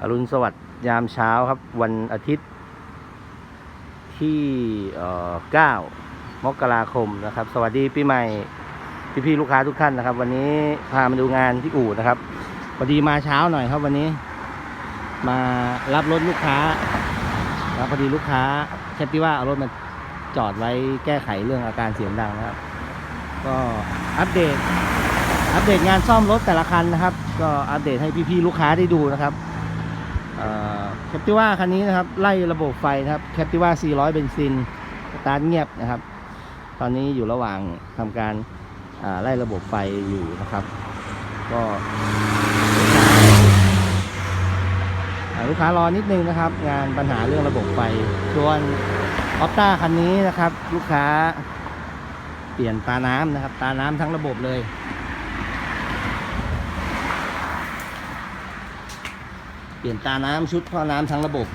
อรุณสวัสดิ์ยามเช้าครับ วันอาทิตย์ที่เอ่อ9มกราคมนะครับ สวัสดีปีใหม่พี่ๆลูกค้าทุกท่านนะครับ วันนี้พามาดูงานที่อู่นะครับพอดีมาเช้าหน่อยครับวันนี้มารับรถลูกค้าแล้วพอดีลูกค้าแคปที่ว่าเอารถมาจอดไว้แก้ไขเรื่องอาการเสียงดังนะครับ ก็อัปเดตอัปเดตงานซ่อมรถแต่ละคันนะครับ ก็อัปเดตให้พี่ๆลูกค้าได้ดูนะครับ แคปติว่าคันนี้นะครับ ไล่ระบบไฟนะครับแคปติว่า400 เบนซินสตาร์ทเงียบนะครับ ตอนนี้อยู่ระหว่างทำการไล่ระบบไฟอยู่นะครับ ก็ลูกค้ารอนิดนึงนะครับ งานปัญหาเรื่องระบบไฟส่วนออปต้าคันนี้นะครับ ลูกค้าเปลี่ยนตาน้ำนะครับ ตาน้ำทั้งระบบเลย เปลี่ยนตาน้ำชุดท่อน้ำทั้งระบบ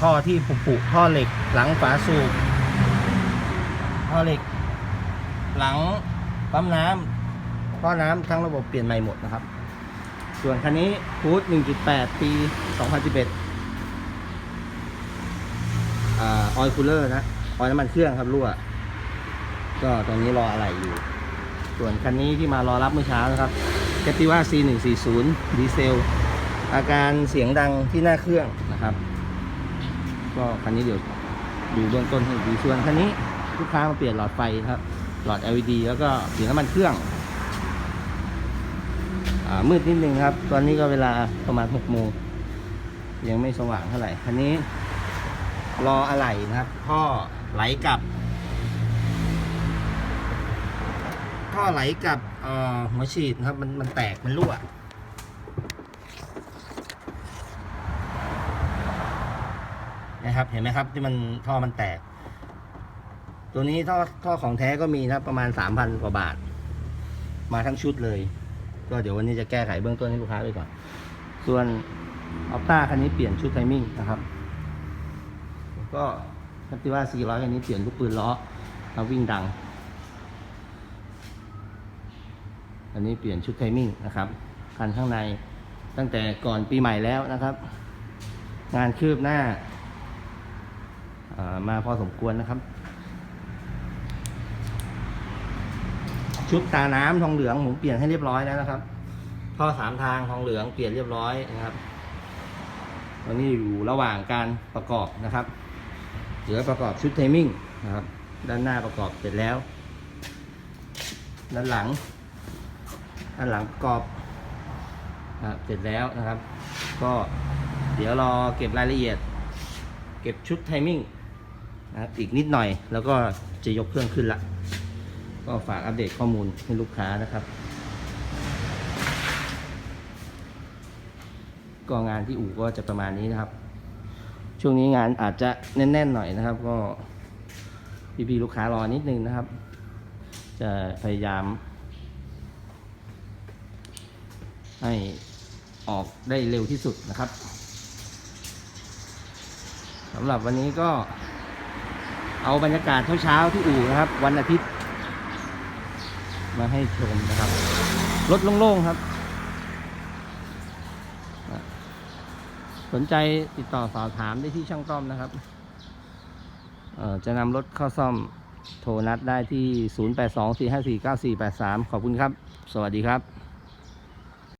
ท่อที่ผุผุท่อเหล็กหลังฝาสูบท่อเหล็ก หลังปั๊มน้ำท่อน้ำทั้งระบบเปลี่ยนใหม่หมดนะครับ ส่วนคันนี้ฟูด1.8 ปี 2011อออยล์คูลเลอร์นะออยล์น้ำมันเครื่องครับรั่ว ก็ตอนนี้รออะไรอยู่ ส่วนคันนี้ที่มารอรับเมื่อเช้านะครับแคติว่า C140 ดีเซล อาการเสียงดังที่หน้าเครื่องนะครับ ก็คันนี้เดี๋ยวดูเบื้องต้นให้ดีส่วนคันนี้ลูกค้ามาเปลี่ยนหลอดไฟครับ หลอด LED แล้วก็เปลี่ยนน้ำมันเครื่องอ่ามืดนิดนึงครับ ตอนนี้ก็เวลาประมาณ6โมงยังไม่สว่างเท่าไหร่คันนี้รออะไหล่นะครับท่อไหลกลับ ท่อไหลกับหัวฉีดนะครับ มันมันแตกมันรั่วนะครับเห็นไหมครับที่มันท่อมันแตก ตัวนี้ท่อท่อของแท้ก็มีนะครับประมาณสามพันกว่าบาท มาทั้งชุดเลย ก็เดี๋ยววันนี้จะแก้ไขเบื้องต้นให้ลูกค้าไปก่อน ส่วนออปต้าคันนี้เปลี่ยนชุดไทมิ่งนะครับ ก็คัตติว่า400คันนี้เปลี่ยนลูกปืนล้อแล้ววิ่งดัง อันนี้เปลี่ยนชุดไทมิ่งนะครับคันข้างในตั้งแต่ก่อนปีใหม่แล้วนะครับ งานคืบหน้าามาพอสมควรนะครับ ชุดตาน้ำทองเหลืองผมเปลี่ยนให้เรียบร้อยแล้วนะครับท่อสามทางทองเหลืองเปลี่ยนเรียบร้อยนะครับ ตอนนี้อยู่ระหว่างการประกอบนะครับเหลือประกอบชุดไทมิ่งนะครับ ด้านหน้าประกอบเสร็จแล้ว ด้านหลัง ด้านหลังปรอบนะครับเสร็จแล้วนะครับ ก็เดี๋ยวรอเก็บรายละเอียด เก็บชุดไทมิ่งนะครับอีกนิดหน่อย แล้วก็จะยกเครื่องขึ้นละ ก็ฝากอัปเดตข้อมูลให้ลูกค้านะครับก็งานที่อู่ก็จะประมาณนี้นะครับ ช่วงนี้งานอาจจะแน่นๆหน่อยนะครับ ก็พี่ๆลูกค้ารอนิดนึงนะครับ จะพยายาม ให้ออกได้เร็วที่สุดนะครับสำหรับวันนี้ก็เอาบรรยากาศเช้าๆที่อู่นะครับ วันอาทิตย์ มาให้ชมนะครับ รถโล่งๆครับ สนใจติดต่อสอบถามได้ที่ช่างต้อมนะครับจะนำรถเข้าซ่อมโทรนัดได้ที่ 0824549483 ขอบคุณครับ สวัสดีครับ